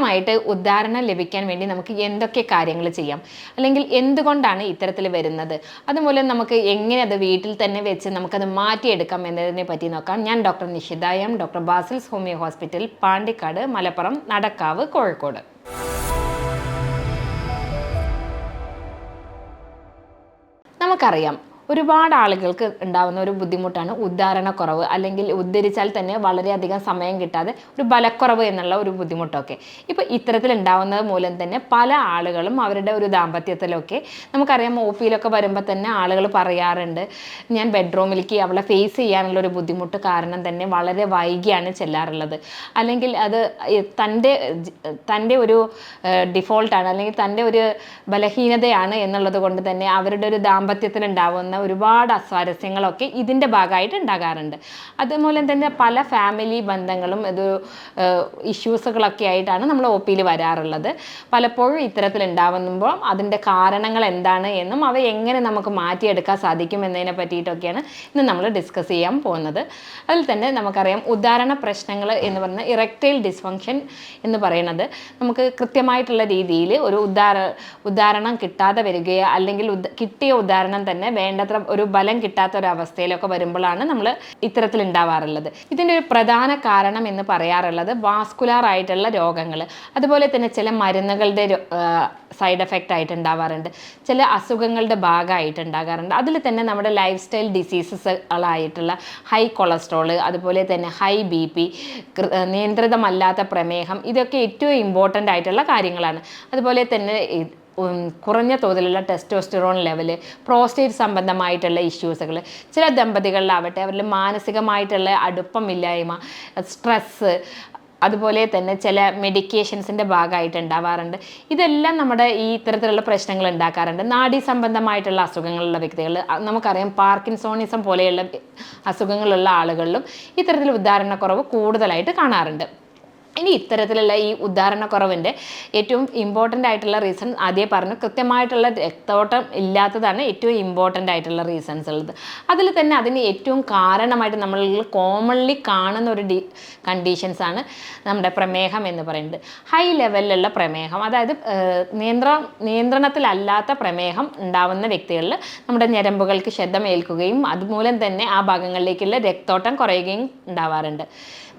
കൃത്യമായിട്ട് ഉദാഹരണം ലഭിക്കാൻ വേണ്ടി നമുക്ക് എന്തൊക്കെ കാര്യങ്ങൾ ചെയ്യാം. അല്ലെങ്കിൽ എന്തുകൊണ്ടാണ് ഇത്തരത്തിൽ വരുന്നത്? അതുമൂലം നമുക്ക് എങ്ങനെ അത് വീട്ടിൽ തന്നെ വെച്ച് നമുക്കത് മാറ്റിയെടുക്കാം എന്നതിനെ പറ്റി നോക്കാം. ഞാൻ doctor Nishitha M doctor Basils homeo hospital Pandikkad Malappuram Nadakkavu Kozhikode. നമുക്കറിയാം ഒരുപാട് ആളുകൾക്ക് ഉണ്ടാകുന്ന ഒരു ബുദ്ധിമുട്ടാണ് ഉദ്ധാരണക്കുറവ്. അല്ലെങ്കിൽ ഉദ്ധരിച്ചാൽ തന്നെ വളരെയധികം സമയം കിട്ടാതെ ഒരു ബലക്കുറവ് എന്നുള്ള ഒരു ബുദ്ധിമുട്ടൊക്കെ. ഇപ്പോൾ ഇത്തരത്തിൽ ഉണ്ടാവുന്നത് മൂലം തന്നെ പല ആളുകളും അവരുടെ ഒരു ദാമ്പത്യത്തിലൊക്കെ നമുക്കറിയാം ഒ പിയിലൊക്കെ വരുമ്പോൾ തന്നെ ആളുകൾ പറയാറുണ്ട് ഞാൻ ബെഡ്റൂമിലേക്ക് അവളെ ഫേസ് ചെയ്യാനുള്ള ഒരു ബുദ്ധിമുട്ട് കാരണം തന്നെ വളരെ വൈകിയാണ് ചെല്ലാറുള്ളത്. അല്ലെങ്കിൽ അത് തന്റെ തന്റെ ഒരു ഡിഫോൾട്ടാണ് അല്ലെങ്കിൽ തന്റെ ഒരു ബലഹീനതയാണ് എന്നുള്ളത് കൊണ്ട് തന്നെ അവരുടെ ഒരു ദാമ്പത്യത്തിൽ ഉണ്ടാവുന്ന ഒരുപാട് അസ്വാരസ്യങ്ങളൊക്കെ ഇതിന്റെ ഭാഗമായിട്ട് ഉണ്ടാകാറുണ്ട്. അതുമൂലം തന്നെ പല ഫാമിലി ബന്ധങ്ങളും ഇത് ഇഷ്യൂസുകളൊക്കെ ആയിട്ടാണ് നമ്മൾ ഒ പിയിൽ വരാറുള്ളത്. പലപ്പോഴും ഇത്തരത്തിൽ ഉണ്ടാവുമ്പോൾ അതിന്റെ കാരണങ്ങൾ എന്താണ് എന്നും അവ എങ്ങനെ നമുക്ക് മാറ്റിയെടുക്കാൻ സാധിക്കും എന്നതിനെ പറ്റിയിട്ടൊക്കെയാണ് ഇന്ന് നമ്മൾ ഡിസ്കസ് ചെയ്യാൻ പോകുന്നത്. അതിൽ തന്നെ നമുക്കറിയാം ഉദാഹരണ പ്രശ്നങ്ങൾ എന്ന് പറഞ്ഞ ഇറക്റ്റൈൽ ഡിസ്ഫങ്ഷൻ എന്ന് പറയുന്നത് നമുക്ക് കൃത്യമായിട്ടുള്ള രീതിയിൽ ഒരു ഉദാഹര ഉദാഹരണം കിട്ടാതെ വരികയോ അല്ലെങ്കിൽ കിട്ടിയ ഉദാഹരണം തന്നെ വേണ്ടത്ര ഒരു ബലം കിട്ടാത്ത ഒരു അവസ്ഥയിലൊക്കെ വരുമ്പോഴാണ് നമ്മൾ ഇത്തരത്തിൽ ഉണ്ടാവാറുള്ളത്. ഇതിന്റെ ഒരു പ്രധാന കാരണം എന്ന് പറയാറുള്ളത് വാസ്കുലാർ ആയിട്ടുള്ള രോഗങ്ങൾ. അതുപോലെ തന്നെ ചില മരുന്നുകളുടെ സൈഡ് എഫക്റ്റ് ആയിട്ട് ഉണ്ടാവാറുണ്ട്. ചില അസുഖങ്ങളുടെ ഭാഗമായിട്ട് ഉണ്ടാകാറുണ്ട്. അതിൽ തന്നെ നമ്മുടെ ലൈഫ് സ്റ്റൈൽ ഡിസീസസുകളായിട്ടുള്ള ഹൈ കൊളസ്ട്രോൾ അതുപോലെ തന്നെ ഹൈ ബി പി നിയന്ത്രിതമല്ലാത്ത പ്രമേഹം ഇതൊക്കെ ഏറ്റവും ഇമ്പോർട്ടന്റ് ആയിട്ടുള്ള കാര്യങ്ങളാണ്. അതുപോലെ തന്നെ കുറഞ്ഞ തോതിലുള്ള ടെസ്റ്റോസ്റ്റിറോൺ ലെവൽ പ്രോസ്റ്റേറ്റ് സംബന്ധമായിട്ടുള്ള ഇഷ്യൂസുകൾ ചില ദമ്പതികളിലാവട്ടെ അവരിൽ മാനസികമായിട്ടുള്ള അടുപ്പമില്ലായ്മ സ്ട്രെസ്സ് അതുപോലെ തന്നെ ചില മെഡിക്കേഷൻസിന്റെ ഭാഗമായിട്ട് ഉണ്ടാവാറുണ്ട്. ഇതെല്ലാം നമ്മുടെ ഈ ഇത്തരത്തിലുള്ള പ്രശ്നങ്ങൾ ഉണ്ടാക്കാറുണ്ട്. നാഡീ സംബന്ധമായിട്ടുള്ള അസുഖങ്ങളുള്ള വ്യക്തികൾ നമുക്കറിയാം പാർക്കിൻസോണിസം പോലെയുള്ള അസുഖങ്ങളുള്ള ആളുകളിലും ഇത്തരത്തിൽ ഉദാഹരണക്കുറവ് കൂടുതലായിട്ട് കാണാറുണ്ട്. ഇനി ഇത്തരത്തിലുള്ള ഈ ഉദാഹരണക്കുറവിന്റെ ഏറ്റവും ഇമ്പോർട്ടന്റ് ആയിട്ടുള്ള റീസൺ ആദ്യം പറഞ്ഞു. കൃത്യമായിട്ടുള്ള രക്തോട്ടം ഇല്ലാത്തതാണ് ഏറ്റവും ഇമ്പോർട്ടന്റ് ആയിട്ടുള്ള റീസൺസ് ഉള്ളത്. അതിൽ തന്നെ അതിന് ഏറ്റവും കാരണമായിട്ട് നമ്മൾ കോമൺലി കാണുന്ന ഒരു ഡി കണ്ടീഷൻസ് ആണ് നമ്മുടെ പ്രമേഹം എന്ന് പറയുന്നത്. ഹൈ ലെവലിലുള്ള പ്രമേഹം അതായത് നിയന്ത്ര നിയന്ത്രണത്തിലല്ലാത്ത പ്രമേഹം ഉണ്ടാവുന്ന വ്യക്തികളിൽ നമ്മുടെ ഞരമ്പുകൾക്ക് ശ്രദ്ധമേൽക്കുകയും അതുമൂലം തന്നെ ആ ഭാഗങ്ങളിലേക്കുള്ള രക്തോട്ടം കുറയുകയും ഉണ്ടാവാറുണ്ട്.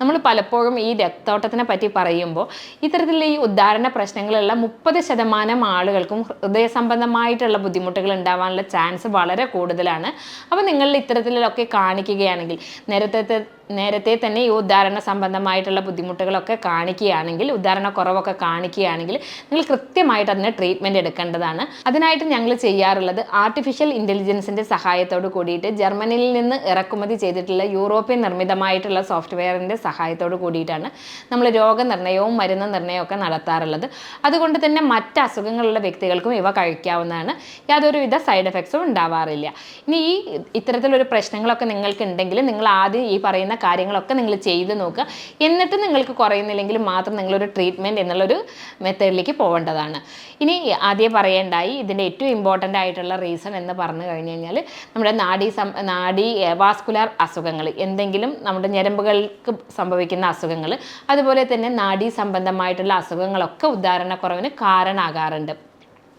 നമ്മൾ പലപ്പോഴും ഈ രക്തോട്ടത്തിനെ പറ്റി പറയുമ്പോൾ ഇത്തരത്തിലുള്ള ഈ ഉദാഹരണ പ്രശ്നങ്ങളുള്ള മുപ്പത് ശതമാനം ആളുകൾക്കും ഹൃദയ സംബന്ധമായിട്ടുള്ള ബുദ്ധിമുട്ടുകൾ ഉണ്ടാവാനുള്ള ചാൻസ് വളരെ കൂടുതലാണ്. അപ്പോൾ നിങ്ങൾ ഇത്തരത്തിലൊക്കെ കാണിക്കുകയാണെങ്കിൽ നേരത്തെ നേരത്തെ തന്നെ ഈ ഉദാഹരണ സംബന്ധമായിട്ടുള്ള ബുദ്ധിമുട്ടുകളൊക്കെ കാണിക്കുകയാണെങ്കിൽ ഉദാഹരണ കുറവൊക്കെ കാണിക്കുകയാണെങ്കിൽ നിങ്ങൾ കൃത്യമായിട്ട് അതിന് ട്രീറ്റ്മെന്റ് എടുക്കേണ്ടതാണ്. അതിനായിട്ട് ഞങ്ങൾ ചെയ്യാറുള്ളത് ആർട്ടിഫിഷ്യൽ ഇന്റലിജൻസിന്റെ സഹായത്തോട് കൂടിയിട്ട് ജർമ്മനിയിൽ നിന്ന് ഇറക്കുമതി ചെയ്തിട്ടുള്ള യൂറോപ്യൻ നിർമ്മിതമായിട്ടുള്ള സോഫ്റ്റ്വെയറിന്റെ സഹായത്തോട് കൂടിയിട്ടാണ് നമ്മൾ രോഗനിർണയവും മരുന്ന് നിർണയവും ഒക്കെ നടത്താറുള്ളത്. അതുകൊണ്ട് തന്നെ മറ്റ് അസുഖങ്ങളുള്ള വ്യക്തികൾക്കും ഇവ കഴിക്കാവുന്നതാണ്. യാതൊരുവിധ സൈഡ് എഫക്ട്സും ഉണ്ടാവാറില്ല. ഇനി ഈ ഇത്തരത്തിലൊരു പ്രശ്നങ്ങളൊക്കെ നിങ്ങൾക്ക് ഉണ്ടെങ്കിൽ നിങ്ങൾ ആദ്യം ഈ പറയുന്ന കാര്യങ്ങളൊക്കെ നിങ്ങൾ ചെയ്ത് നോക്കുക. എന്നിട്ട് നിങ്ങൾക്ക് കുറയുന്നില്ലെങ്കിൽ മാത്രം നിങ്ങളൊരു ട്രീറ്റ്മെന്റ് എന്നുള്ളൊരു മെത്തേഡിലേക്ക് പോകേണ്ടതാണ്. ഇനി ആദ്യം പറയേണ്ടായി ഇതിന്റെ ഏറ്റവും ഇമ്പോർട്ടന്റ് ആയിട്ടുള്ള റീസൺ എന്ന് പറഞ്ഞു കഴിഞ്ഞു കഴിഞ്ഞാൽ നമ്മുടെ നാഡി സം നാഡി വാസ്കുലാർ അസുഖങ്ങൾ എന്തെങ്കിലും നമ്മുടെ ഞരമ്പുകൾക്ക് സംഭവിക്കുന്ന അസുഖങ്ങൾ അതുപോലെ തന്നെ നാഡീ സംബന്ധമായിട്ടുള്ള അസുഖങ്ങളൊക്കെ ഉദാഹരണക്കുറവിന് കാരണമാകാറുണ്ട്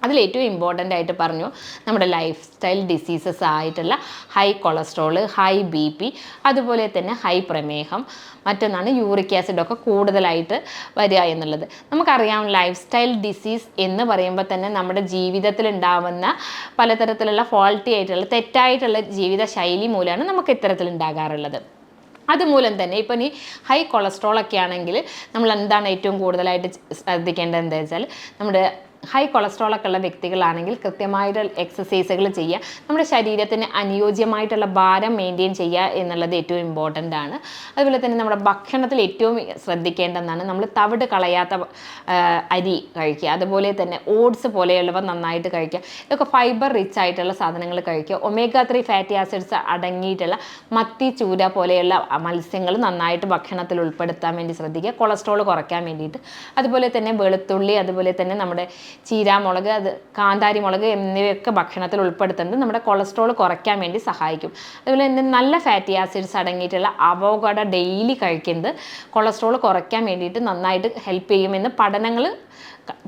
അതിൽ ഏറ്റവും ഇമ്പോർട്ടന്റ് ആയിട്ട് പറഞ്ഞു നമ്മുടെ ലൈഫ് സ്റ്റൈൽ ഡിസീസസ് ആയിട്ടുള്ള high cholesterol high B P അതുപോലെ തന്നെ ഹൈ പ്രമേഹം മറ്റൊന്നാണ് യൂറിക് ആസിഡൊക്കെ കൂടുതലായിട്ട് വരിക എന്നുള്ളത്. നമുക്കറിയാം ലൈഫ് സ്റ്റൈൽ ഡിസീസ് എന്ന് പറയുമ്പോൾ തന്നെ നമ്മുടെ ജീവിതത്തിൽ ഉണ്ടാവുന്ന പലതരത്തിലുള്ള ഫോൾട്ടി ആയിട്ടുള്ള തെറ്റായിട്ടുള്ള ജീവിത ശൈലി മൂലമാണ് നമുക്ക് ഇത്തരത്തിൽ ഉണ്ടാകാറുള്ളത്. അതുമൂലം തന്നെ ഇപ്പം ഈ ഹൈ കൊളസ്ട്രോൾ ഒക്കെ ആണെങ്കിൽ നമ്മൾ എന്താണ് ഏറ്റവും കൂടുതലായിട്ട് ശ്രദ്ധിക്കേണ്ടത് എന്താ വെച്ചാൽ നമ്മുടെ ഹൈ കൊളസ്ട്രോൾ ഒക്കെ ഉള്ള വ്യക്തികളാണെങ്കിൽ കൃത്യമായിട്ടുള്ള എക്സസൈസുകൾ ചെയ്യുക. നമ്മുടെ ശരീരത്തിന് അനുയോജ്യമായിട്ടുള്ള ഭാരം മെയിന്റെയിൻ ചെയ്യുക എന്നുള്ളത് ഏറ്റവും ഇമ്പോർട്ടന്റ് ആണ്. അതുപോലെ തന്നെ നമ്മുടെ ഭക്ഷണത്തിൽ ഏറ്റവും ശ്രദ്ധിക്കേണ്ടതാണ് നമ്മൾ തവിട് കളയാത്ത അരി കഴിക്കുക. അതുപോലെ തന്നെ ഓട്സ് പോലെയുള്ളവ നന്നായിട്ട് കഴിക്കുക. ഇതൊക്കെ ഫൈബർ റിച്ച് ആയിട്ടുള്ള സാധനങ്ങൾ കഴിക്കുക. ഒമേഗ ത്രീ ഫാറ്റി ആസിഡ്സ് അടങ്ങിയിട്ടുള്ള മത്തി ചൂര പോലെയുള്ള മത്സ്യങ്ങൾ നന്നായിട്ട് ഭക്ഷണത്തിൽ ഉൾപ്പെടുത്താൻ വേണ്ടി ശ്രദ്ധിക്കുക. കൊളസ്ട്രോൾ കുറയ്ക്കാൻ വേണ്ടിയിട്ട്. അതുപോലെ തന്നെ വെളുത്തുള്ളി അതുപോലെ തന്നെ നമ്മുടെ ചീരാമുളക് അത് കാന്താരി മുളക് എന്നിവയൊക്കെ ഭക്ഷണത്തിൽ ഉൾപ്പെടുത്തുന്നത് നമ്മുടെ കൊളസ്ട്രോൾ കുറയ്ക്കാൻ വേണ്ടി സഹായിക്കും. അതുപോലെ തന്നെ നല്ല ഫാറ്റി ആസിഡ്സ് അടങ്ങിയിട്ടുള്ള അവോഗഡ ഡെയിലി കഴിക്കുന്നത് കൊളസ്ട്രോൾ കുറയ്ക്കാൻ വേണ്ടിയിട്ട് നന്നായിട്ട് ഹെൽപ്പ് ചെയ്യുമെന്ന് പഠനങ്ങൾ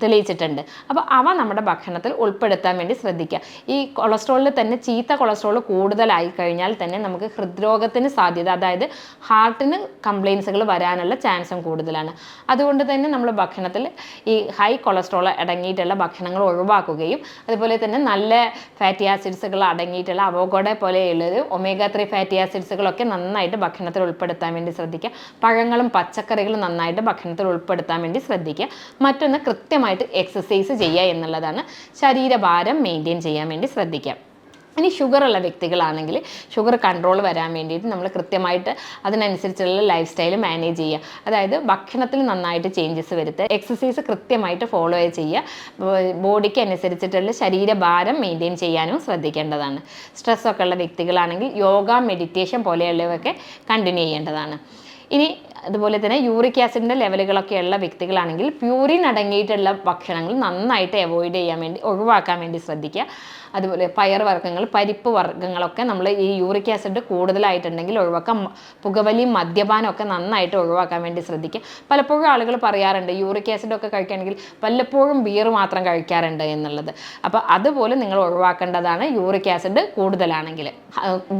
തെളിയിച്ചിട്ടുണ്ട്. അപ്പോൾ അവ നമ്മുടെ ഭക്ഷണത്തിൽ ഉൾപ്പെടുത്താൻ വേണ്ടി ശ്രദ്ധിക്കുക. ഈ കൊളസ്ട്രോളിൽ തന്നെ ചീത്ത കൊളസ്ട്രോൾ കൂടുതലായി കഴിഞ്ഞാൽ തന്നെ നമുക്ക് ഹൃദ്രോഗത്തിന് സാധ്യത അതായത് ഹാർട്ടിന് കംപ്ലയിൻസുകൾ വരാനുള്ള ചാൻസും കൂടുതലാണ്. അതുകൊണ്ട് തന്നെ നമ്മൾ ഭക്ഷണത്തിൽ ഈ ഹൈ കൊളസ്ട്രോൾ അടങ്ങിയിട്ടുള്ള ഭക്ഷണങ്ങൾ ഒഴിവാക്കുകയും അതുപോലെ തന്നെ നല്ല ഫാറ്റി ആസിഡ്സുകൾ അടങ്ങിയിട്ടുള്ള അവോഗോഡെ പോലെയുള്ളത് ഒമേഗ ത്രീ ഫാറ്റി ആസിഡ്സുകളൊക്കെ നന്നായിട്ട് ഭക്ഷണത്തിൽ ഉൾപ്പെടുത്താൻ വേണ്ടി ശ്രദ്ധിക്കുക. പഴങ്ങളും പച്ചക്കറികളും നന്നായിട്ട് ഭക്ഷണത്തിൽ ഉൾപ്പെടുത്താൻ വേണ്ടി ശ്രദ്ധിക്കുക. മറ്റൊന്ന് കൃത്യമായിട്ട് എക്സസൈസ് ചെയ്യുക എന്നുള്ളതാണ് ശരീരഭാരം മെയിന്റെയിൻ ചെയ്യാൻ വേണ്ടി ശ്രദ്ധിക്കാം ഇനി ഷുഗർ ഉള്ള വ്യക്തികളാണെങ്കിൽ ഷുഗർ കൺട്രോൾ വരാൻ വേണ്ടിയിട്ട് നമ്മൾ കൃത്യമായിട്ട് അതിനനുസരിച്ചുള്ള ലൈഫ് സ്റ്റൈൽ മാനേജ് ചെയ്യുക. അതായത് ഭക്ഷണത്തിൽ നന്നായിട്ട് ചേഞ്ചസ് വരുത്തുക. എക്സസൈസ് കൃത്യമായിട്ട് ഫോളോ ചെയ്യുക. ബോഡിക്ക് അനുസരിച്ചിട്ടുള്ള ശരീരഭാരം മെയിന്റെയിൻ ചെയ്യാനും ശ്രദ്ധിക്കേണ്ടതാണ്. സ്ട്രെസ്സൊക്കെ ഉള്ള വ്യക്തികളാണെങ്കിൽ യോഗ മെഡിറ്റേഷൻ പോലെയുള്ളവയൊക്കെ കണ്ടിന്യൂ ചെയ്യേണ്ടതാണ്. ഇനി അതുപോലെ തന്നെ യൂറിക് ആസിഡിന്റെ ലെവലുകളൊക്കെ ഉള്ള വ്യക്തികളാണെങ്കിൽ പ്യൂരിൻ അടങ്ങിയിട്ടുള്ള ഭക്ഷണങ്ങൾ നന്നായിട്ട് അവോയ്ഡ് ചെയ്യാൻ വേണ്ടി ഒഴിവാക്കാൻ വേണ്ടി ശ്രദ്ധിക്കുക. അതുപോലെ പയർ വർഗങ്ങൾ പരിപ്പ് വർഗങ്ങളൊക്കെ നമ്മൾ ഈ യൂറിക് ആസിഡ് കൂടുതലായിട്ടുണ്ടെങ്കിൽ ഒഴിവാക്കാം. പുകവലി മദ്യപാനം ഒക്കെ നന്നായിട്ട് ഒഴിവാക്കാൻ വേണ്ടി ശ്രദ്ധിക്കുക. പലപ്പോഴും ആളുകൾ പറയാറുണ്ട് യൂറിക് ആസിഡൊക്കെ കഴിക്കുകയാണെങ്കിൽ വല്ലപ്പോഴും ബിയർ മാത്രം കഴിക്കാറുണ്ട് എന്നുള്ളത്. അപ്പോൾ അതുപോലെ നിങ്ങൾ ഒഴിവാക്കേണ്ടതാണ് യൂറിക് ആസിഡ് കൂടുതലാണെങ്കിൽ.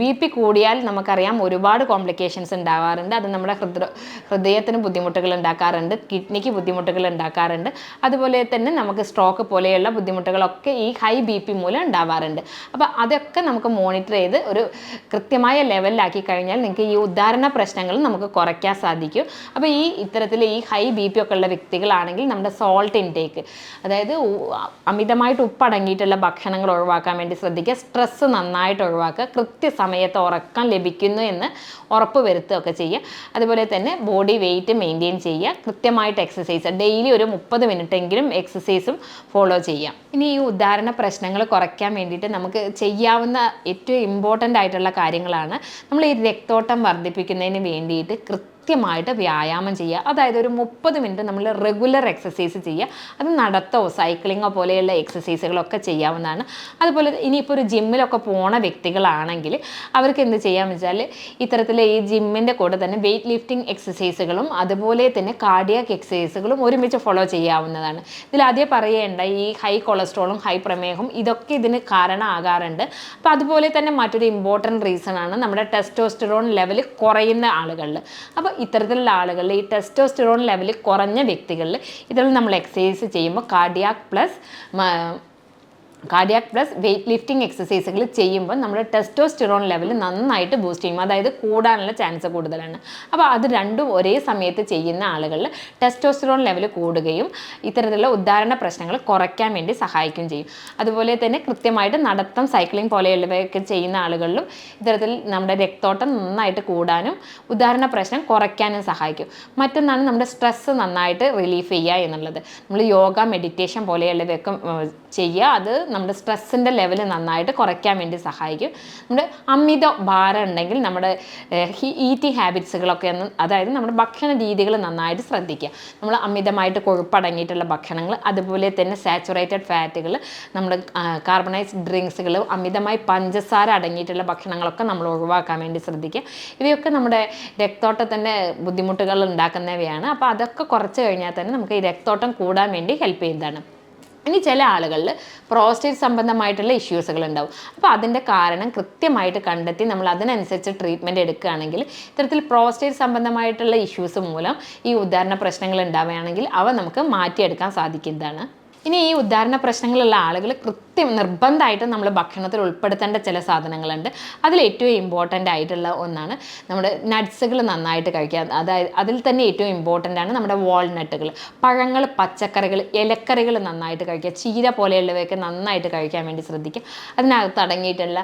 ബി പി കൂടിയാൽ നമുക്കറിയാം ഒരുപാട് കോംപ്ലിക്കേഷൻസ് ഉണ്ടാവാറുണ്ട്. അത് നമ്മുടെ ഹൃദയ ഹൃദയത്തിന് ബുദ്ധിമുട്ടുകൾ ഉണ്ടാക്കാറുണ്ട് കിഡ്നിക്ക് ബുദ്ധിമുട്ടുകൾ ഉണ്ടാക്കാറുണ്ട്. അതുപോലെ തന്നെ നമുക്ക് സ്ട്രോക്ക് പോലെയുള്ള ബുദ്ധിമുട്ടുകളൊക്കെ ഈ ഹൈ ബി പി മൂലം ഉണ്ടാവാറുണ്ട്. അപ്പോൾ അതൊക്കെ നമുക്ക് മോണിറ്റർ ചെയ്ത് ഒരു കൃത്യമായ ലെവലിലാക്കി കഴിഞ്ഞാൽ നിങ്ങൾക്ക് ഈ ഉദാഹരണ പ്രശ്നങ്ങൾ നമുക്ക് കുറയ്ക്കാൻ സാധിക്കും. അപ്പോൾ ഈ ഇത്തരത്തിൽ ഈ ഹൈ ബി പി ഒക്കെ ഉള്ള വ്യക്തികളാണെങ്കിൽ നമ്മുടെ സോൾട്ട് ഇൻടേക്ക് അതായത് അമിതമായിട്ട് ഉപ്പടങ്ങിയിട്ടുള്ള ഭക്ഷണങ്ങൾ ഒഴിവാക്കാൻ വേണ്ടി ശ്രദ്ധിക്കുക സ്ട്രെസ്സ് നന്നായിട്ട് ഒഴിവാക്കുക കൃത്യസമയത്ത് ഉറക്കം ലഭിക്കുന്നു എന്ന് ഉറപ്പ് വരുത്തുകയൊക്കെ ചെയ്യുക. അതുപോലെ തന്നെ ബോഡി വെയിറ്റ് മെയിന്റെയിൻ ചെയ്യുക കൃത്യമായിട്ട് എക്സസൈസ് ഡെയിലി ഒരു മുപ്പത് മിനിറ്റ് എങ്കിലും എക്സസൈസും ഫോളോ ചെയ്യാം ഇനി ഈ ഉദാഹരണ പ്രശ്നങ്ങൾ കുറയ്ക്കാൻ വേണ്ടിയിട്ട് നമുക്ക് ചെയ്യാവുന്ന ഏറ്റവും ഇമ്പോർട്ടന്റ് ആയിട്ടുള്ള കാര്യങ്ങളാണ് നമ്മൾ ഈ രക്തോട്ടം വർദ്ധിപ്പിക്കുന്നതിന് വേണ്ടിയിട്ട് കൃത്യമായിട്ട് വ്യായാമം ചെയ്യുക. അതായത് ഒരു മുപ്പത് മിനിറ്റ് നമ്മൾ റെഗുലർ എക്സസൈസ് ചെയ്യുക. അത് നടത്തോ സൈക്ലിങ്ങോ പോലെയുള്ള എക്സസൈസുകളൊക്കെ ചെയ്യാവുന്നതാണ്. അതുപോലെ ഇനിയിപ്പോൾ ഒരു ജിമ്മിലൊക്കെ പോണ വ്യക്തികളാണെങ്കിൽ അവർക്ക് എന്ത് ചെയ്യാമെന്ന് വെച്ചാൽ ഇത്തരത്തിൽ ഈ ജിമ്മിന്റെ കൂടെ തന്നെ വെയിറ്റ് ലിഫ്റ്റിംഗ് എക്സസൈസുകളും അതുപോലെ തന്നെ കാർഡിയാക് എക്സസൈസുകളും ഒരുമിച്ച് ഫോളോ ചെയ്യാവുന്നതാണ്. ഇതിൽ ആദ്യം പറയേണ്ട ഈ ഹൈ കൊളസ്ട്രോളും ഹൈ പ്രമേഹവും ഇതൊക്കെ ഇതിന് കാരണമാകാറുണ്ട്. അപ്പോൾ അതുപോലെ തന്നെ മറ്റൊരു ഇമ്പോർട്ടന്റ് റീസൺ ആണ് നമ്മുടെ ടെസ്റ്റോസ്റ്ററോൺ ലെവൽ കുറയുന്ന ആളുകളിൽ. അപ്പോൾ ഇത്തരത്തിലുള്ള ആളുകളിൽ ഈ ടെസ്റ്റോസ്റ്ററോൺ ലെവൽ കുറഞ്ഞ വ്യക്തികളിൽ ഇതിൽ നമ്മൾ എക്സസൈസ് ചെയ്യുമ്പോൾ cardiac plus cardiac plus weight lifting എക്സസൈസുകൾ ചെയ്യുമ്പോൾ നമ്മുടെ ടെസ്റ്റോസ്റ്റിറോൺ ലെവൽ നന്നായിട്ട് ബൂസ്റ്റ് ചെയ്യും. അതായത് കൂടാനുള്ള ചാൻസ് കൂടുതലാണ്. അപ്പോൾ അത് രണ്ടും ഒരേ സമയത്ത് ചെയ്യുന്ന ആളുകളിൽ ടെസ്റ്റോസ്റ്റിറോൺ ലെവൽ കൂടുകയും ഇത്തരത്തിലുള്ള ഉദാഹരണ പ്രശ്നങ്ങൾ കുറയ്ക്കാൻ വേണ്ടി സഹായിക്കുകയും ചെയ്യും. അതുപോലെ തന്നെ കൃത്യമായിട്ട് നടത്തം സൈക്ലിംഗ് പോലെയുള്ളവയൊക്കെ ചെയ്യുന്ന ആളുകളിലും ഇത്തരത്തിൽ നമ്മുടെ രക്തോട്ടം നന്നായിട്ട് കൂടാനും ഉദാഹരണ പ്രശ്നം കുറയ്ക്കാനും സഹായിക്കും. മറ്റൊന്നാണ് നമ്മുടെ സ്ട്രെസ്സ് നന്നായിട്ട് റിലീഫ് ചെയ്യുക എന്നുള്ളത്. നമ്മൾ യോഗ മെഡിറ്റേഷൻ പോലെയുള്ളവയൊക്കെ ചെയ്യുക. അത് നമ്മുടെ സ്ട്രെസ്സിന്റെ ലെവൽ നന്നായിട്ട് കുറയ്ക്കാൻ വേണ്ടി സഹായിക്കും. നമ്മുടെ അമിത ഭാരം ഉണ്ടെങ്കിൽ നമ്മുടെ ഈറ്റിംഗ് ഹാബിറ്റ്സുകളൊക്കെ ഒന്ന് അതായത് നമ്മുടെ ഭക്ഷണ രീതികൾ നന്നായിട്ട് ശ്രദ്ധിക്കുക. നമ്മൾ അമിതമായിട്ട് കൊഴുപ്പടങ്ങിയിട്ടുള്ള ഭക്ഷണങ്ങൾ അതുപോലെ തന്നെ സാച്ചുറേറ്റഡ് ഫാറ്റുകൾ നമ്മുടെ കാർബണൈസ്ഡ് ഡ്രിങ്ക്സുകൾ അമിതമായി പഞ്ചസാര അടങ്ങിയിട്ടുള്ള ഭക്ഷണങ്ങളൊക്കെ നമ്മൾ ഒഴിവാക്കാൻ വേണ്ടി ശ്രദ്ധിക്കുക. ഇവയൊക്കെ നമ്മുടെ രക്തോട്ടത്തിന്റെ ബുദ്ധിമുട്ടുകൾ ഉണ്ടാക്കുന്നവയാണ്. അപ്പോൾ അതൊക്കെ കുറച്ച് കഴിഞ്ഞാൽ തന്നെ നമുക്ക് ഈ രക്തോട്ടം കൂടാൻ വേണ്ടി ഹെൽപ്പ് ചെയ്യുന്നതാണ്. ഇനി ചില ആളുകളിൽ പ്രോസ്റ്റേറ്റ് സംബന്ധമായിട്ടുള്ള ഇഷ്യൂസുകൾ ഉണ്ടാവും അപ്പോൾ അതിന്റെ കാരണം കൃത്യമായിട്ട് കണ്ടെത്തി നമ്മൾ അതിനനുസരിച്ച് ട്രീറ്റ്മെന്റ് എടുക്കുകയാണെങ്കിൽ ഇത്തരത്തിൽ പ്രോസ്റ്റേറ്റ് സംബന്ധമായിട്ടുള്ള ഇഷ്യൂസ് മൂലം ഈ ഉദാഹരണ പ്രശ്നങ്ങൾ ഉണ്ടാവുകയാണെങ്കിൽ അവ നമുക്ക് മാറ്റിയെടുക്കാൻ സാധിക്കുന്നതാണ്. ഇനി ഈ ഉദാഹരണ പ്രശ്നങ്ങളുള്ള ആളുകൾ കൃത്യം നിർബന്ധമായിട്ടും നമ്മൾ ഭക്ഷണത്തിൽ ഉൾപ്പെടുത്തേണ്ട ചില സാധനങ്ങളുണ്ട്. അതിൽ ഏറ്റവും ഇമ്പോർട്ടന്റ് ആയിട്ടുള്ള ഒന്നാണ് നമ്മുടെ നട്ട്സുകൾ നന്നായിട്ട് കഴിക്കുക. അതായത് അതിൽ തന്നെ ഏറ്റവും ഇമ്പോർട്ടന്റ് ആണ് നമ്മുടെ വാൾനട്ടുകൾ പഴങ്ങൾ പച്ചക്കറികൾ ഇലക്കറികൾ നന്നായിട്ട് കഴിക്കുക. ചീര പോലെയുള്ളവയൊക്കെ നന്നായിട്ട് കഴിക്കാൻ വേണ്ടി ശ്രദ്ധിക്കുക. അതിനകത്ത് അടങ്ങിയിട്ടുള്ള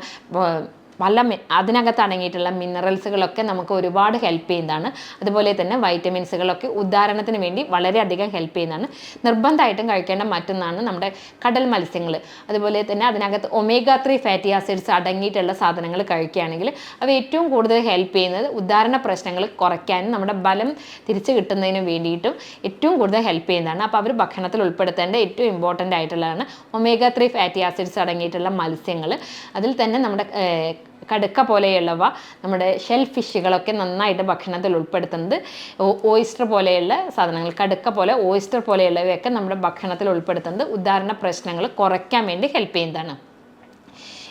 പല അതിനകത്ത് അടങ്ങിയിട്ടുള്ള മിനറൽസുകളൊക്കെ നമുക്ക് ഒരുപാട് ഹെൽപ്പ് ചെയ്യുന്നതാണ്. അതുപോലെ തന്നെ വൈറ്റമിൻസുകളൊക്കെ ഉദാഹരണത്തിന് വേണ്ടി വളരെയധികം ഹെൽപ്പ് ചെയ്യുന്നതാണ്. നിർബന്ധമായിട്ടും കഴിക്കേണ്ട മറ്റൊന്നാണ് നമ്മുടെ കടൽ മത്സ്യങ്ങൾ അതുപോലെ തന്നെ അതിനകത്ത് ഒമേഗ ത്രീ ഫാറ്റി ആസിഡ്സ് അടങ്ങിയിട്ടുള്ള സാധനങ്ങൾ കഴിക്കുകയാണെങ്കിൽ അവ ഏറ്റവും കൂടുതൽ ഹെൽപ്പ് ചെയ്യുന്നത് ഉദാഹരണ പ്രശ്നങ്ങൾ കുറയ്ക്കാനും നമ്മുടെ ബലം തിരിച്ചു കിട്ടുന്നതിന് വേണ്ടിയിട്ടും ഏറ്റവും കൂടുതൽ ഹെൽപ്പ് ചെയ്യുന്നതാണ്. അപ്പോൾ അവർ ഭക്ഷണത്തിൽ ഉൾപ്പെടുത്തേണ്ട ഏറ്റവും ഇമ്പോർട്ടന്റ് ആയിട്ടുള്ളതാണ് ഒമേഗ ത്രീ ഫാറ്റി ആസിഡ്സ് അടങ്ങിയിട്ടുള്ള മത്സ്യങ്ങൾ അതിൽ തന്നെ നമ്മുടെ കടുക്ക പോലെയുള്ളവ നമ്മുടെ ഷെൽ ഫിഷുകളൊക്കെ നന്നായിട്ട് ഭക്ഷണത്തിൽ ഉൾപ്പെടുത്തുന്നത്. ഓയിസ്റ്റർ പോലെയുള്ള സാധനങ്ങൾ കടുക്ക പോലെ ഓയിസ്റ്റർ പോലെയുള്ളവയൊക്കെ നമ്മുടെ ഭക്ഷണത്തിൽ ഉൾപ്പെടുത്തുന്നത്. ഉദാഹരണ പ്രശ്നങ്ങൾ കുറയ്ക്കാൻ വേണ്ടി ഹെൽപ്പ് ചെയ്യുന്നതാണ്.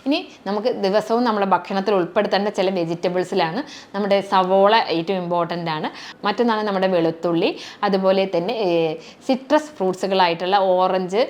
ഇനി നമുക്ക് ദിവസവും നമ്മുടെ ഭക്ഷണത്തിൽ ഉൾപ്പെടുത്തേണ്ട ചില വെജിറ്റബിൾസിലാണ് നമ്മുടെ സവോള ഏറ്റവും ഇമ്പോർട്ടന്റ് ആണ്. മറ്റൊന്നാണ് നമ്മുടെ വെളുത്തുള്ളി അതുപോലെ തന്നെ സിട്രസ് ഫ്രൂട്ട്സുകളായിട്ടുള്ള ഓറഞ്ച്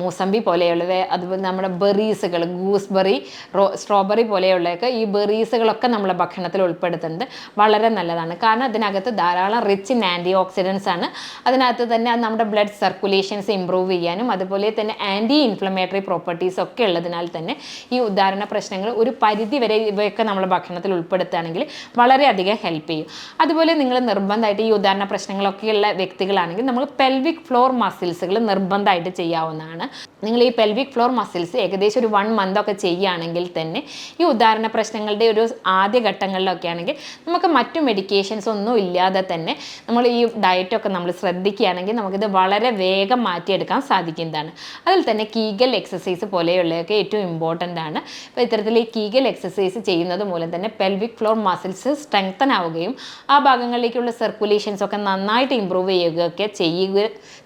മൂസമ്പി പോലെയുള്ളവ അതുപോലെ നമ്മുടെ ബെറീസുകൾ ഗൂസ്ബെറി റോ സ്ട്രോബെറി പോലെയുള്ളതൊക്കെ ഈ ബെറീസുകളൊക്കെ നമ്മുടെ ഭക്ഷണത്തിൽ ഉൾപ്പെടുത്തുന്നത് വളരെ നല്ലതാണ്. കാരണം അതിനകത്ത് ധാരാളം റിച്ച് ഇൻ ആന്റി ഓക്സിഡൻസ് ആണ്. അതിനകത്ത് തന്നെ അത് നമ്മുടെ ബ്ലഡ് സർക്കുലേഷൻസ് ഇമ്പ്രൂവ് ചെയ്യാനും അതുപോലെ തന്നെ ആന്റി ഇൻഫ്ലമേറ്ററി പ്രോപ്പർട്ടീസ് ഒക്കെ ഉള്ളതിനാൽ തന്നെ ഈ ഉദാഹരണ പ്രശ്നങ്ങൾ ഒരു പരിധി വരെ ഇവയൊക്കെ നമ്മൾ ഭക്ഷണത്തിൽ ഉൾപ്പെടുത്തുകയാണെങ്കിൽ വളരെയധികം ഹെൽപ്പ് ചെയ്യും. അതുപോലെ നിങ്ങൾ നിർബന്ധമായിട്ട് ഈ ഉദാഹരണ പ്രശ്നങ്ങളൊക്കെയുള്ള വ്യക്തികളാണെങ്കിൽ നമ്മൾ പെൽവിക് ഫ്ലോർ മസിൽസുകൾ നിർബന്ധമായിട്ട് ചെയ്യാവുന്നതാണ്. നിങ്ങൾ ഈ പെൽവിക് ഫ്ലോർ മസിൽസ് ഏകദേശം ഒരു വൺ മന്ത് ഒക്കെ ചെയ്യുകയാണെങ്കിൽ തന്നെ ഈ ഉദാഹരണ പ്രശ്നങ്ങളുടെ ഒരു ആദ്യ ഘട്ടങ്ങളിലൊക്കെ ആണെങ്കിൽ നമുക്ക് മറ്റു മെഡിക്കേഷൻസ് ഒന്നും ഇല്ലാതെ തന്നെ നമ്മൾ ഈ ഡയറ്റൊക്കെ നമ്മൾ ശ്രദ്ധിക്കുകയാണെങ്കിൽ നമുക്കിത് വളരെ വേഗം മാറ്റിയെടുക്കാൻ സാധിക്കുന്നതാണ്. അതിൽ തന്നെ കീഗൽ എക്സസൈസ് പോലെയുള്ളതൊക്കെ ഏറ്റവും ഇമ്പോർട്ടന്റ് ആണ്. അപ്പോൾ ഇത്തരത്തിൽ ഈ കീഗൽ എക്സസൈസ് ചെയ്യുന്നത് മൂലം തന്നെ പെൽവിക് ഫ്ലോർ മസിൽസ് സ്ട്രെങ്തൻ ആവുകയും ആ ഭാഗങ്ങളിലേക്കുള്ള സർക്കുലേഷൻസ് ഒക്കെ നന്നായിട്ട് ഇമ്പ്രൂവ് ചെയ്യുകയൊക്കെ ചെയ്യുക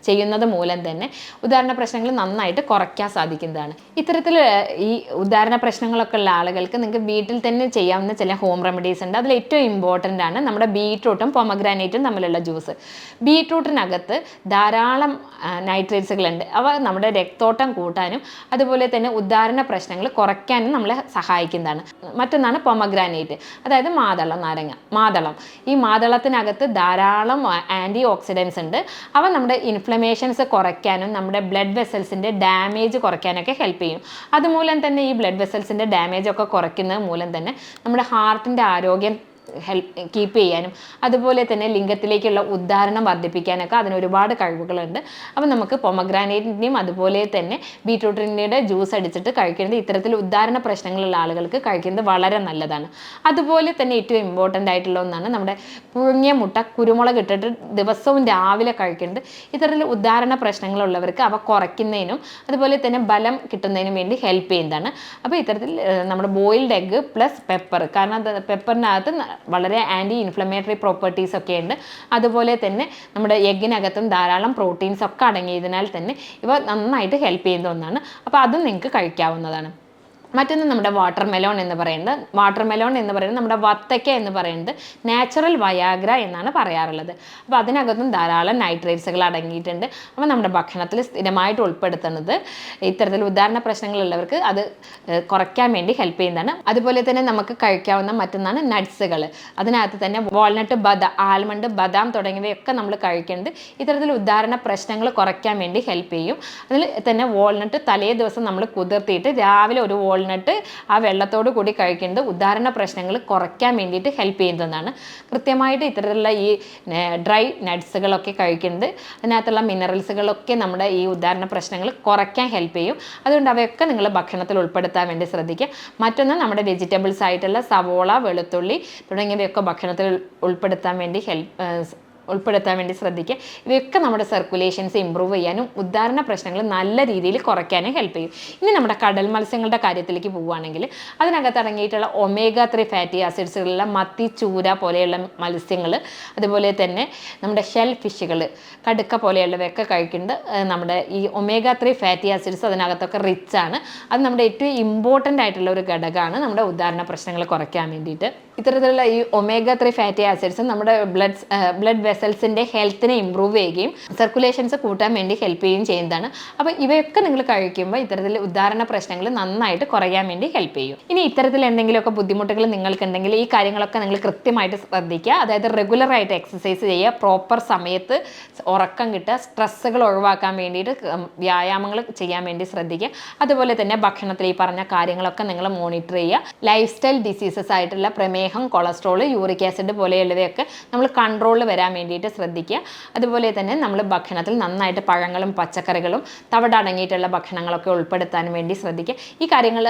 ചെയ്യുന്നത് മൂലം തന്നെ ഉദാഹരണ പ്രശ്നങ്ങൾ നന്നായിട്ട് കുറയ്ക്കാൻ സാധിക്കുന്നതാണ്. ഇത്തരത്തിൽ ഈ ഉദാഹരണ പ്രശ്നങ്ങളൊക്കെ ഉള്ള ആളുകൾക്ക് നിങ്ങൾക്ക് വീട്ടിൽ തന്നെ ചെയ്യാവുന്ന ചില ഹോം റെമഡീസ് ഉണ്ട്. അതിൽ ഏറ്റവും ഇമ്പോർട്ടന്റ് ആണ് നമ്മുടെ ബീട്രൂട്ടും പൊമഗ്രാനൈറ്റും തമ്മിലുള്ള ജ്യൂസ് ബീട്രൂട്ടിനകത്ത് ധാരാളം നൈട്രേറ്റ്സുകളുണ്ട് അവ നമ്മുടെ രക്തോട്ടം കൂട്ടാനും അതുപോലെ തന്നെ ഉദാഹരണ പ്രശ്നങ്ങൾ കുറയ്ക്കാനും നമ്മളെ സഹായിക്കുന്നതാണ്. മറ്റൊന്നാണ് പൊമഗ്രാനൈറ്റ് അതായത് മാതളം നാരങ്ങ. മാതളം. ഈ മാതളത്തിനകത്ത് ധാരാളം ആന്റി ഓക്സിഡൻസ് ഉണ്ട്. അവ നമ്മുടെ ഇൻഫ്ലമേഷൻസ് കുറയ്ക്കാനും നമ്മുടെ ബ്ലഡ് വെസൽസിന്റെ ഡാമേജ് കുറയ്ക്കാനൊക്കെ ഹെൽപ്പ് ചെയ്യും. അതുമൂലം തന്നെ ഈ ബ്ലഡ് വെസൽസിന്റെ ഡാമേജ് ഒക്കെ കുറയ്ക്കുന്നത് മൂലം തന്നെ നമ്മുടെ ഹാർട്ടിന്റെ ആരോഗ്യം ഹെൽപ്പ് കീപ്പ് ചെയ്യാനും അതുപോലെ തന്നെ ലിംഗത്തിലേക്കുള്ള ഉദ്ധാരണം വർദ്ധിപ്പിക്കാനൊക്കെ അതിന് ഒരുപാട് കഴിവുകളുണ്ട്. അപ്പം നമുക്ക് പൊമഗ്രാനേറ്റിന്റെയും അതുപോലെ തന്നെ ബീട്രൂട്ടിന്റെ ജ്യൂസ് അടിച്ചിട്ട് കഴിക്കുന്നത് ഇത്തരത്തിൽ ഉദ്ധാരണ പ്രശ്നങ്ങളുള്ള ആളുകൾക്ക് കഴിക്കുന്നത് വളരെ നല്ലതാണ്. അതുപോലെ തന്നെ ഏറ്റവും ഇമ്പോർട്ടന്റ് ആയിട്ടുള്ള ഒന്നാണ് നമ്മുടെ പുഴുങ്ങിയ മുട്ട കുരുമുളക് ഇട്ടിട്ട് ദിവസവും രാവിലെ കഴിക്കുന്നത്. ഇത്തരത്തിൽ ഉദ്ധാരണ പ്രശ്നങ്ങളുള്ളവർക്ക് അവ കുറയ്ക്കുന്നതിനും അതുപോലെ തന്നെ ബലം കിട്ടുന്നതിനും വേണ്ടി ഹെൽപ്പ് ചെയ്യുന്നതാണ്. അപ്പോൾ ഇത്തരത്തിൽ നമ്മുടെ ബോയിൽഡ് എഗ്ഗ് പ്ലസ് പെപ്പർ കാരണം പെപ്പറിനകത്ത് വളരെ ആന്റി ഇൻഫ്ലമേറ്ററി പ്രോപ്പർട്ടീസ് ഒക്കെ ഉണ്ട്. അതുപോലെ തന്നെ നമ്മുടെ എഗ്ഗിനകത്തും ധാരാളം പ്രോട്ടീൻസ് ഒക്കെ അടങ്ങിയതിനാൽ തന്നെ ഇവ നന്നായിട്ട് ഹെൽപ്പ് ചെയ്യുന്ന ഒന്നാണ്. അപ്പോൾ അതും നിങ്ങൾക്ക് കഴിക്കാവുന്നതാണ്. മറ്റൊന്ന് നമ്മുടെ വാട്ടർ മെലോൺ എന്ന് പറയുന്നത്. വാട്ടർ മെലോൺ എന്ന് പറയുന്നത് നമ്മുടെ വത്തയ്ക്ക എന്ന് പറയുന്നത് നാച്ചുറൽ വയാഗ്ര എന്നാണ് പറയാറുള്ളത്. അപ്പോൾ അതിനകത്തും ധാരാളം നൈട്രേറ്റ്സുകൾ അടങ്ങിയിട്ടുണ്ട്. അപ്പോൾ നമ്മുടെ ഭക്ഷണത്തിൽ സ്ഥിരമായിട്ട് ഉൾപ്പെടുത്തുന്നത് ഇത്തരത്തിൽ ഉദാഹരണ പ്രശ്നങ്ങളുള്ളവർക്ക് അത് കുറയ്ക്കാൻ വേണ്ടി ഹെൽപ്പ് ചെയ്യുന്നതാണ്. അതുപോലെ തന്നെ നമുക്ക് കഴിക്കാവുന്ന മറ്റൊന്നാണ് നട്ട്സുകൾ അതിനകത്ത് തന്നെ വാൾനട്ട് ബദ ആൽമണ്ട് ബദാം തുടങ്ങിയവയൊക്കെ നമ്മൾ കഴിക്കേണ്ടത് ഇത്തരത്തിൽ ഉദാഹരണ പ്രശ്നങ്ങൾ കുറയ്ക്കാൻ വേണ്ടി ഹെൽപ്പ് ചെയ്യും. അതിൽ തന്നെ വാൾനട്ട് തലേ ദിവസം നമ്മൾ കുതിർത്തിയിട്ട് രാവിലെ ഒരു വാൾനട്ട് ആ വെള്ളത്തോട് കൂടി കഴിക്കുന്നത് ഉദാഹരണ പ്രശ്നങ്ങൾ കുറയ്ക്കാൻ വേണ്ടിയിട്ട് ഹെൽപ്പ് ചെയ്യുന്നതാണ്. കൃത്യമായിട്ട് ഇത്തരത്തിലുള്ള ഈ ഡ്രൈ നട്ട്സുകളൊക്കെ കഴിക്കുന്നത് അതിനകത്തുള്ള മിനറൽസുകളൊക്കെ നമ്മുടെ ഈ ഉദാഹരണ പ്രശ്നങ്ങൾ കുറയ്ക്കാൻ ഹെൽപ്പ് ചെയ്യും. അതുകൊണ്ട് അവയൊക്കെ നിങ്ങൾ ഭക്ഷണത്തിൽ ഉൾപ്പെടുത്താൻ വേണ്ടി ശ്രദ്ധിക്കുക. മറ്റൊന്ന് നമ്മുടെ വെജിറ്റബിൾസ് ആയിട്ടുള്ള സവോള വെളുത്തുള്ളി തുടങ്ങിയവയൊക്കെ ഭക്ഷണത്തിൽ ഉൾപ്പെടുത്താൻ വേണ്ടി ഹെൽപ്പ് ഉൾപ്പെടുത്താൻ വേണ്ടി ശ്രദ്ധിക്കുക. ഇവയൊക്കെ നമ്മുടെ സർക്കുലേഷൻസ് ഇമ്പ്രൂവ് ചെയ്യാനും ഉദാഹരണ പ്രശ്നങ്ങൾ നല്ല രീതിയിൽ കുറയ്ക്കാനും ഹെൽപ്പ് ചെയ്യും. ഇനി നമ്മുടെ കടൽ മത്സ്യങ്ങളുടെ കാര്യത്തിലേക്ക് പോവുകയാണെങ്കിൽ അതിനകത്ത് അടങ്ങിയിട്ടുള്ള ഒമേഗ ത്രീ ഫാറ്റി ആസിഡ്സുകളുള്ള മത്തി ചൂര പോലെയുള്ള മത്സ്യങ്ങൾ അതുപോലെ തന്നെ നമ്മുടെ ഷെൽ ഫിഷുകൾ കടുക്ക പോലെയുള്ളവയൊക്കെ കഴിക്കുന്നത് നമ്മുടെ ഈ ഒമേഗ ത്രീ ഫാറ്റി ആസിഡ്സ് അതിനകത്തൊക്കെ റിച്ച് ആണ്. അത് നമ്മുടെ ഏറ്റവും ഇമ്പോർട്ടന്റ് ആയിട്ടുള്ള ഒരു ഘടകമാണ് നമ്മുടെ ഉദാഹരണ പ്രശ്നങ്ങൾ കുറയ്ക്കാൻ വേണ്ടിയിട്ട്. ഇത്തരത്തിലുള്ള ഈ ഒമേഗ ത്രീ ഫാറ്റി ആസിഡ്സ് നമ്മുടെ ബ്ലഡ് ബ്ലഡ് വെസൽസിന്റെ ഹെൽത്തിനെ ഇമ്പ്രൂവ് ചെയ്യുകയും സർക്കുലേഷൻസ് കൂട്ടാൻ വേണ്ടി ഹെൽപ്പ് ചെയ്യുകയും ചെയ്യുന്നതാണ്. അപ്പോൾ ഇവയൊക്കെ നിങ്ങൾ കഴിക്കുമ്പോൾ ഇത്തരത്തിൽ ഉദാഹരണ പ്രശ്നങ്ങൾ നന്നായിട്ട് കുറയാൻ വേണ്ടി ഹെൽപ്പ് ചെയ്യും. ഇനി ഇത്തരത്തിൽ എന്തെങ്കിലുമൊക്കെ ബുദ്ധിമുട്ടുകൾ നിങ്ങൾക്കുണ്ടെങ്കിൽ ഈ കാര്യങ്ങളൊക്കെ നിങ്ങൾ കൃത്യമായിട്ട് ശ്രദ്ധിക്കുക. അതായത് റെഗുലറായിട്ട് എക്സസൈസ് ചെയ്യുക പ്രോപ്പർ സമയത്ത് ഉറക്കം കിട്ടുക സ്ട്രെസ്സുകൾ ഒഴിവാക്കാൻ വേണ്ടിയിട്ട് വ്യായാമങ്ങൾ ചെയ്യാൻ വേണ്ടി ശ്രദ്ധിക്കുക. അതുപോലെ തന്നെ ഭക്ഷണത്തിൽ ഈ പറഞ്ഞ കാര്യങ്ങളൊക്കെ നിങ്ങൾ മോണിറ്റർ ചെയ്യുക. ലൈഫ് സ്റ്റൈൽ ഡിസീസസ് ആയിട്ടുള്ള പ്രമേഹം കൊളസ്ട്രോൾ യൂറിക് ആസിഡ് പോലെയുള്ളവയൊക്കെ നമ്മൾ കൺട്രോളിൽ വരാൻ വേണ്ടിയിട്ട് ശ്രദ്ധിക്കുക. അതുപോലെ തന്നെ നമ്മൾ ഭക്ഷണത്തിൽ നന്നായിട്ട് പഴങ്ങളും പച്ചക്കറികളും തവിടടങ്ങിയിട്ടുള്ള ഭക്ഷണങ്ങളൊക്കെ ഉൾപ്പെടുത്താൻ വേണ്ടി ശ്രദ്ധിക്കുക. ഈ കാര്യങ്ങൾ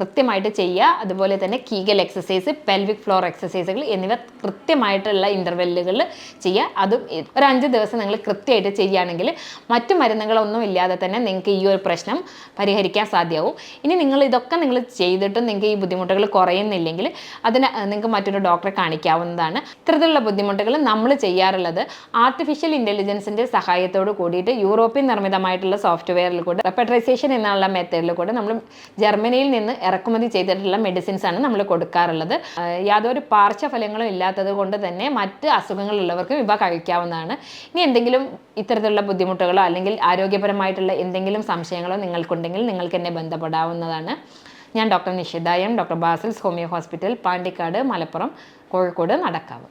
കൃത്യമായിട്ട് ചെയ്യുക. അതുപോലെ തന്നെ കീഗൽ എക്സസൈസ് പെൽവിക് ഫ്ലോർ എക്സസൈസുകൾ എന്നിവ കൃത്യമായിട്ടുള്ള ഇന്റർവെല്ലുകളിൽ ചെയ്യുക. അതും ഒരു അഞ്ച് ദിവസം നിങ്ങൾ കൃത്യമായിട്ട് ചെയ്യുകയാണെങ്കിൽ മറ്റു മരുന്നുകളൊന്നും ഇല്ലാതെ തന്നെ നിങ്ങൾക്ക് ഈ ഒരു പ്രശ്നം പരിഹരിക്കാൻ സാധ്യമാവും. ഇനി നിങ്ങൾ ഇതൊക്കെ നിങ്ങൾ ചെയ്തിട്ടും നിങ്ങൾക്ക് ഈ ബുദ്ധിമുട്ടുകൾ കുറയുന്നില്ലെങ്കിൽ അതിന് നിങ്ങൾക്ക് മറ്റൊരു ഡോക്ടറെ കാണിക്കാവുന്നതാണ്. ഇത്തരത്തിലുള്ള ബുദ്ധിമുട്ടുകൾ നമ്മൾ ചെയ്യാറുള്ളത് ആർട്ടിഫിഷ്യൽ ഇന്റലിജൻസിന്റെ സഹായത്തോട് കൂടിയിട്ട് യൂറോപ്യൻ നിർമ്മിതമായിട്ടുള്ള സോഫ്റ്റ്വെയറിൽ കൂടെ റെപ്പട്രൈസേഷൻ എന്നുള്ള മെത്തേഡിൽ കൂടെ നമ്മൾ ജർമ്മനിയിൽ നിന്ന് ഇറക്കുമതി ചെയ്തിട്ടുള്ള മെഡിസിൻസ് ആണ് നമ്മൾ കൊടുക്കാറുള്ളത്. യാതൊരു യാതൊരു പാർശ്വഫലങ്ങളും ഇല്ലാത്തത് കൊണ്ട് തന്നെ മറ്റ് അസുഖങ്ങളുള്ളവർക്കും ഇവ കഴിക്കാവുന്നതാണ്. ഇനി എന്തെങ്കിലും ഇത്തരത്തിലുള്ള ബുദ്ധിമുട്ടുകളോ അല്ലെങ്കിൽ ആരോഗ്യപരമായിട്ടുള്ള എന്തെങ്കിലും സംശയങ്ങളോ നിങ്ങൾക്കുണ്ടെങ്കിൽ നിങ്ങൾക്ക് എന്നെ ബന്ധപ്പെടാവുന്നതാണ്. ഞാൻ doctor Nishitha M doctor Basils homeo hospital Pandikkad Malappuram Kozhikode Nadakkavu.